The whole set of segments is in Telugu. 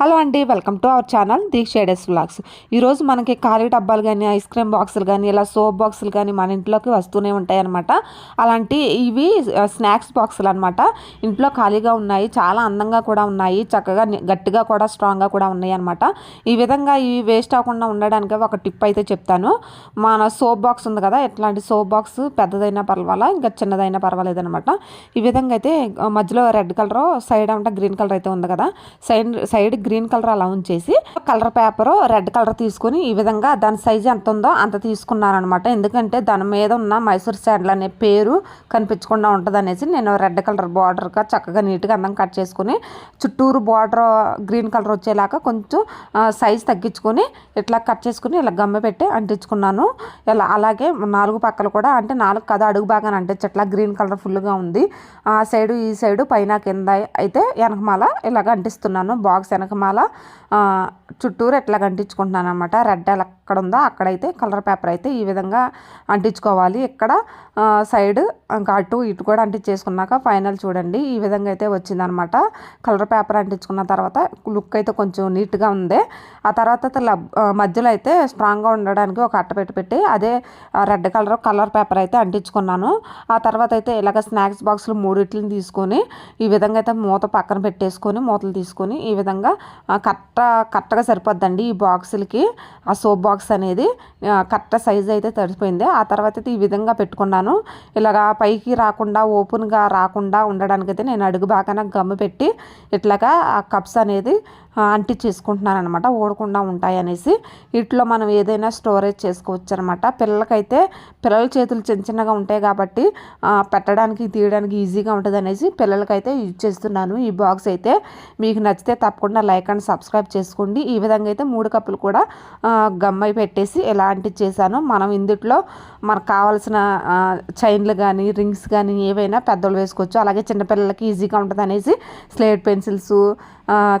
హలో అండి welcome to our channel Deeksha shades vlogs. ఈరోజు మనకి ఖాళీ డబ్బాలు కానీ ఐస్ క్రీమ్ బాక్సులు కానీ ఇలా సోప్ బాక్సులు కానీ మన ఇంట్లోకి వస్తూనే ఉంటాయి అనమాట అలాంటి ఇవి స్నాక్స్ బాక్సులు అనమాట ఇంట్లో ఖాళీగా ఉన్నాయి చాలా అందంగా కూడా ఉన్నాయి చక్కగా గట్టిగా కూడా స్ట్రాంగ్గా కూడా ఉన్నాయి అనమాట ఈ విధంగా ఇవి వేస్ట్ అవ్వకుండా ఉండడానికి ఒక టిప్ అయితే చెప్తాను. మన సోప్ బాక్స్ ఉంది కదా ఎట్లాంటి సోప్ బాక్స్? పెద్దదైనా పర్వాలా ఇంకా చిన్నదైనా పర్వాలేదు అనమాట ఈ విధంగా అయితే మధ్యలో రెడ్ కలర్ సైడ్ అంటే గ్రీన్ కలర్ అయితే ఉంది కదా సైడ్ సైడ్ గ్రీన్ కలర్ అలా ఉంచేసి కలర్ పేపర్ రెడ్ కలర్ తీసుకుని ఈ విధంగా దాని సైజ్ ఎంత ఉందో అంత తీసుకున్నాను అనమాట ఎందుకంటే దాని మీద ఉన్న మైసూర్ శాండల్ అనే పేరు కనిపించకుండా ఉంటుంది అనేసి నేను రెడ్ కలర్ బార్డర్గా చక్కగా నీట్గా అందం కట్ చేసుకుని చుట్టూరు బార్డర్ గ్రీన్ కలర్ వచ్చేలాగా కొంచెం సైజ్ తగ్గించుకొని ఇట్లా కట్ చేసుకుని ఇలా గమ్మ పెట్టి అంటించుకున్నాను. ఇలా అలాగే నాలుగు పక్కలు కూడా అంటే నాలుగు కథ అడుగు బాగా అంటించట్లా గ్రీన్ కలర్ ఫుల్గా ఉంది. ఆ సైడు ఈ సైడు పైన కింద అయితే వెనకమాల ఇలాగ అంటిస్తున్నాను. బాక్స్ వెనక వెనకమాల చుట్టూరు ఎట్లా అంటించుకుంటున్నాను అనమాట రెడ్ ఎక్కడ ఉందో అక్కడైతే కలర్ పేపర్ అయితే ఈ విధంగా అంటించుకోవాలి. ఇక్కడ సైడ్ ఇంకా అటు ఇటు కూడా అంటించేసుకున్నాక ఫైనల్ చూడండి. ఈ విధంగా అయితే వచ్చిందనమాట కలర్ పేపర్ అంటించుకున్న తర్వాత లుక్ అయితే కొంచెం నీట్గా ఉంది. ఆ తర్వాత మధ్యలో అయితే స్ట్రాంగ్గా ఉండడానికి ఒక అట్ట పెట్టి పెట్టి అదే రెడ్ కలర్ కలర్ పేపర్ అయితే అంటించుకున్నాను. ఆ తర్వాత అయితే ఇలాగ స్నాక్స్ బాక్సులు మూడిట్లని తీసుకొని ఈ విధంగా అయితే మూత పక్కన పెట్టేసుకొని మూతలు తీసుకొని ఈ విధంగా కట్ట బాగా సరిపోద్దండి ఈ బాక్సులకి. ఆ సోప్ బాక్స్ అనేది కరెక్ట్ సైజ్ అయితే తడిపోయింది ఆ తర్వాత అయితే ఈ విధంగా పెట్టుకున్నాను. ఇలాగా పైకి రాకుండా ఓపెన్గా రాకుండా ఉండడానికి అయితే నేను అడుగు బాగా గమ్ము పెట్టి ఇట్లాగా ఆ కప్స్ అనేది అంటించేసుకుంటున్నాను అనమాట ఓడకుండా ఉంటాయి అనేసి వీటిలో మనం ఏదైనా స్టోరేజ్ చేసుకోవచ్చు అనమాట పిల్లలకైతే పిల్లల చేతులు చిన్న చిన్నగా ఉంటాయి కాబట్టి పెట్టడానికి తీయడానికి ఈజీగా ఉంటుంది అనేసి పిల్లలకైతే యూజ్ చేస్తున్నాను ఈ బాక్స్ అయితే. మీకు నచ్చితే తప్పకుండా లైక్ అండ్ సబ్స్క్రైబ్ చేసుకోండి. ఈ విధంగా అయితే మూడు కప్పులు కూడా గమ్మై పెట్టేసి ఎలా అంటించేసాను మనం ఇందుట్లో మనకు కావాల్సిన చైన్లు కానీ రింగ్స్ కానీ ఏవైనా పెద్దలు వేసుకోవచ్చు. అలాగే చిన్నపిల్లలకి ఈజీగా ఉంటుంది అనేసి స్లేట్ పెన్సిల్స్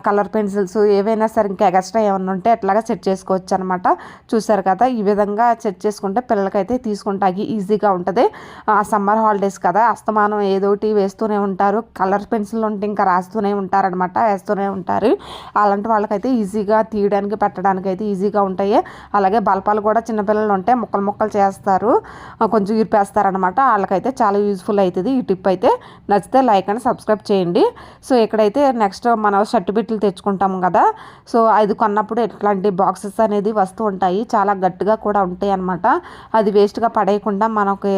కలర్ పెన్సిల్స్ ఏవైనా సరే ఇంకా ఎక్స్ట్రా ఏమైనా ఉంటే అట్లాగా సెట్ చేసుకోవచ్చు అనమాట చూసారు కదా ఈ విధంగా సెట్ చేసుకుంటే పిల్లలకైతే తీసుకుంటాకి ఈజీగా ఉంటుంది. సమ్మర్ హాలిడేస్ కదా అస్తమానం ఏదోటి వేస్తూనే ఉంటారు. కలర్ పెన్సిల్ ఉంటే ఇంకా రాస్తూనే ఉంటారనమాట వేస్తూనే ఉంటారు. అలాంటి వాళ్ళకైతే ఈజీగా తీయడానికి పెట్టడానికి అయితే ఈజీగా ఉంటాయి. అలాగే బల్పాలు కూడా చిన్నపిల్లలు ఉంటే ముక్కలు ముక్కలు చేస్తారు. కొంచెం ఇరిపేస్తారనమాట వాళ్ళకైతే చాలా యూజ్ఫుల్ అవుతుంది. ఈ టిప్ అయితే నచ్చితే లైక్ అండ్ సబ్స్క్రైబ్ చేయండి. సో ఇక్కడైతే నెక్స్ట్ మనం షర్ట్ తెచ్చుకుంటాము కదా సో అది కొన్నప్పుడు ఇట్లాంటి బాక్సెస్ అనేది వస్తూ ఉంటాయి. చాలా గట్టిగా కూడా ఉంటాయి అనమాట అది వేస్ట్గా పడేయకుండా మనకి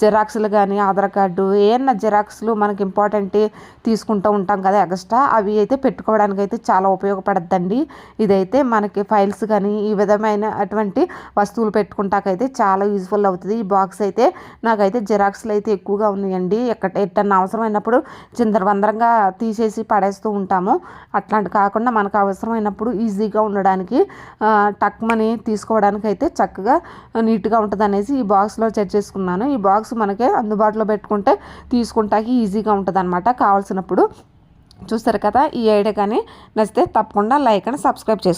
జిరాక్స్లు కానీ ఆధార్ కార్డు ఏమన్నా జిరాక్స్లు మనకి ఇంపార్టెంట్ తీసుకుంటూ ఉంటాం కదా ఎక్స్ట్రా అవి అయితే పెట్టుకోవడానికి అయితే చాలా ఉపయోగపడద్దండి. ఇదైతే మనకి ఫైల్స్ కానీ ఈ విధమైన అటువంటి వస్తువులు పెట్టుకుంటాకైతే చాలా యూజ్ఫుల్ అవుతుంది. ఈ బాక్స్ అయితే నాకైతే జిరాక్స్లు అయితే ఎక్కువగా ఉన్నాయండి. ఎక్కడ ఎట్టన్నా అవసరమైనప్పుడు చిందరవందరంగా తీసేసి పడేస్తూ ఉంటాము. అట్లాంటి కాకుండా మనకు అవసరమైనప్పుడు ఈజీగా ఉండడానికి టక్మని తీసుకోవడానికి అయితే చక్కగా నీట్గా ఉంటుంది అనేసి ఈ బాక్స్లో చెక్ చేసుకున్నాను. ఈ బాక్స్ మనకి అందుబాటులో పెట్టుకుంటే తీసుకుంటాకి ఈజీగా ఉంటుంది అనమాట కావాల్సినప్పుడు చూస్తారు కదా ఈ ఐడియా కానీ నచ్చితే తప్పకుండా లైక్ అండ్ సబ్స్క్రైబ్ చేసుకోండి